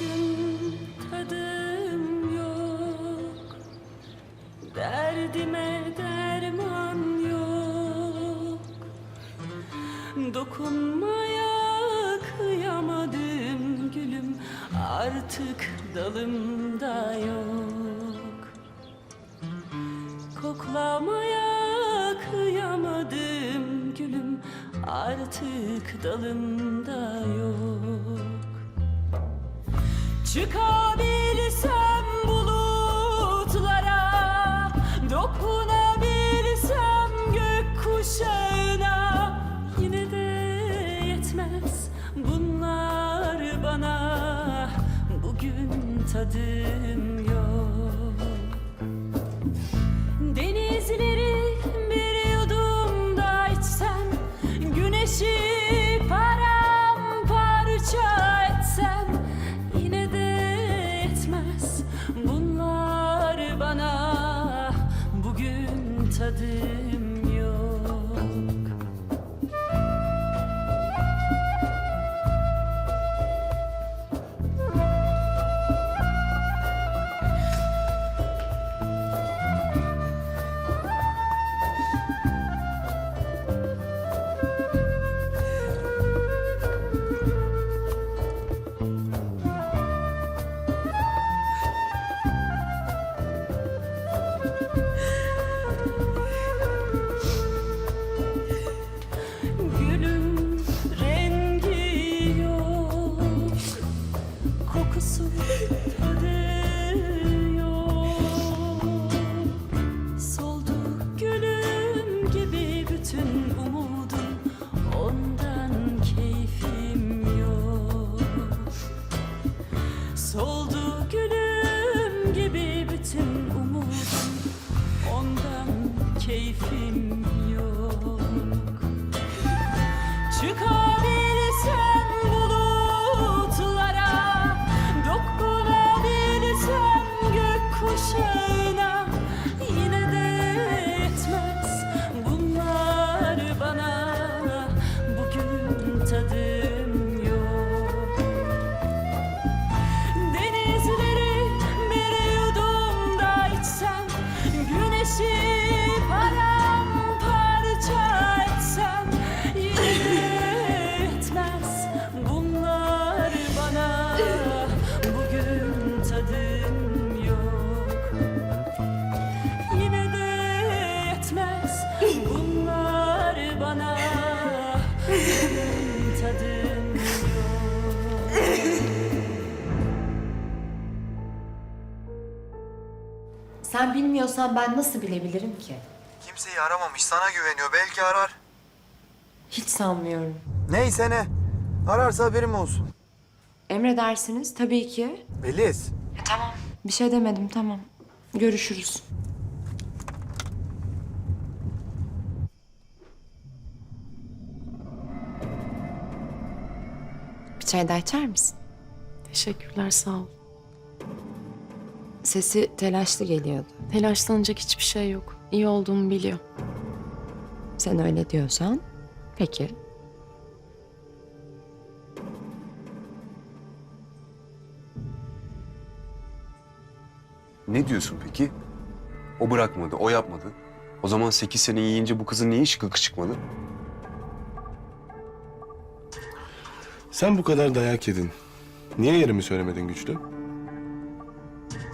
Bugün tadım yok. Derdime derman yok. Dokunmaya kıyamadım gülüm. Artık dalımda yok. Koklamaya kıyamadım gülüm. Artık dalımda yok Çıkabilsem bulutlara Dokunabilsem gökkuşağına. Yine de yetmez bunlar bana. Bugün tadım Sen bilmiyorsan ben nasıl bilebilirim ki? Kimseyi aramamış, sana güveniyor. Belki arar. Hiç sanmıyorum. Neyse ne. Ararsa haberim olsun. Emredersiniz tabii ki. Beliz. tamam. Bir şey demedim tamam. Görüşürüz. Bir çay daha içer misin? Teşekkürler sağ ol. Sesi telaşlı geliyordu. Telaşlanacak hiçbir şey yok. İyi olduğumu biliyor. Sen öyle diyorsan peki. Ne diyorsun peki? O bırakmadı, o yapmadı. O zaman sekiz sene yiyince bu kızın niye gıkı çıkmadı? Sen bu kadar dayak yedin. Niye yerimi söylemedin güçlü?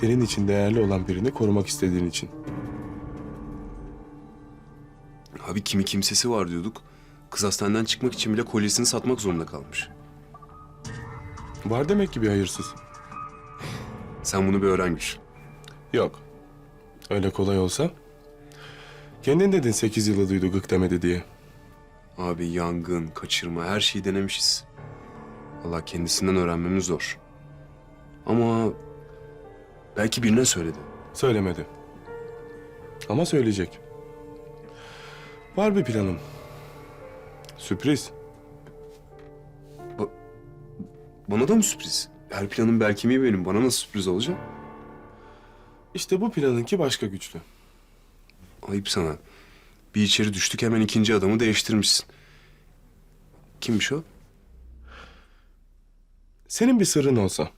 Senin için değerli olan birini korumak istediğin için. Abi kimi kimsesi var diyorduk. Kız hastaneden çıkmak için bile kolyesini satmak zorunda kalmış. Var demek ki bir hayırsız. Sen bunu bir öğren Güç. Yok. Öyle kolay olsa. Kendin dedin sekiz yılı duydu gık demedi diye. Abi yangın, kaçırma her şeyi denemişiz. Allah kendisinden öğrenmemiz zor. Ama belki birine söyledi. Söylemedi. Ama söyleyecek. Var bir planım. Sürpriz. Bana da mı sürpriz? Her planın belki mi benim? Bana nasıl sürpriz olacak? İşte bu planınki başka güçlü. Ayıp sana. Bir içeri düştük hemen ikinci adamı değiştirmişsin. Kimmiş o? Senin bir sırrın olsa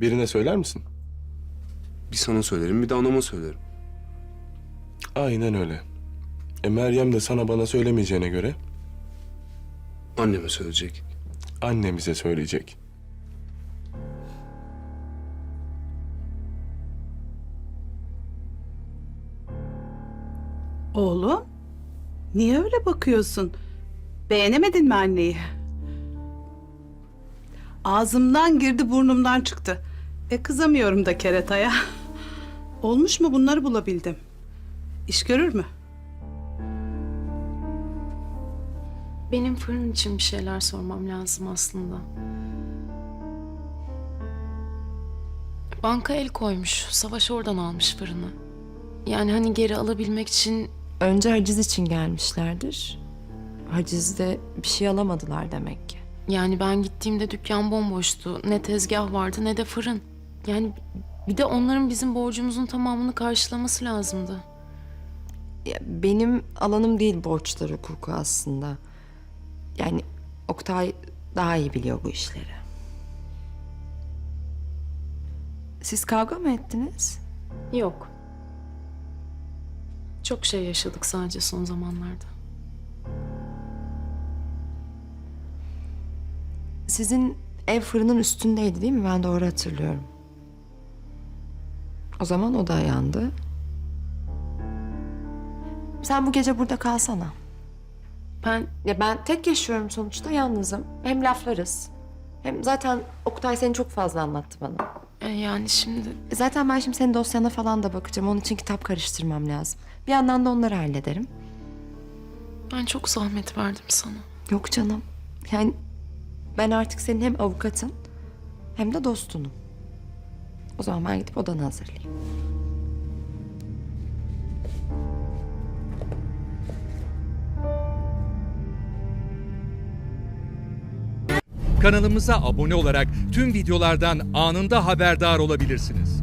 Birine söyler misin? Bir sana söylerim bir de anama söylerim. Aynen öyle. E Meryem de sana bana söylemeyeceğine göre Anneme söyleyecek. annemize söyleyecek. Oğlum, niye öyle bakıyorsun? Beğenemedin mi anneyi? Ağzımdan girdi, burnumdan çıktı. E kızamıyorum da keretaya. Olmuş mu bunları bulabildim? İş görür mü? Benim fırın için bir şeyler sormam lazım aslında. Banka el koymuş. Savaş oradan almış fırını. Yani hani geri alabilmek için Önce haciz için gelmişlerdir. Hacizde bir şey alamadılar demek ki. yani ben gittiğimde dükkan bomboştu. Ne tezgah vardı ne de fırın. Yani bir de onların bizim borcumuzun tamamını karşılaması lazımdı. Ya benim alanım değil borçlar hukuku aslında. Yani Oktay daha iyi biliyor bu işleri. Siz kavga mı ettiniz? Yok. Çok şey yaşadık sadece son zamanlarda. Sizin ev fırının üstündeydi değil mi? Ben doğru hatırlıyorum. O zaman o da yandı. Sen bu gece burada kalsana. Ben Ya ben tek yaşıyorum sonuçta yalnızım. Hem laflarız. Hem zaten Oktay seni çok fazla anlattı bana. e, yani şimdi E Zaten ben şimdi senin dosyana falan da bakacağım. Onun için kitap karıştırmam lazım. Bir yandan da onları hallederim. ben çok zahmet verdim sana. Yok canım. Yani ben artık senin hem avukatın hem de dostunum. O zaman ben gidip odanı hazırlayayım. Kanalımıza abone olarak tüm videolardan anında haberdar olabilirsiniz.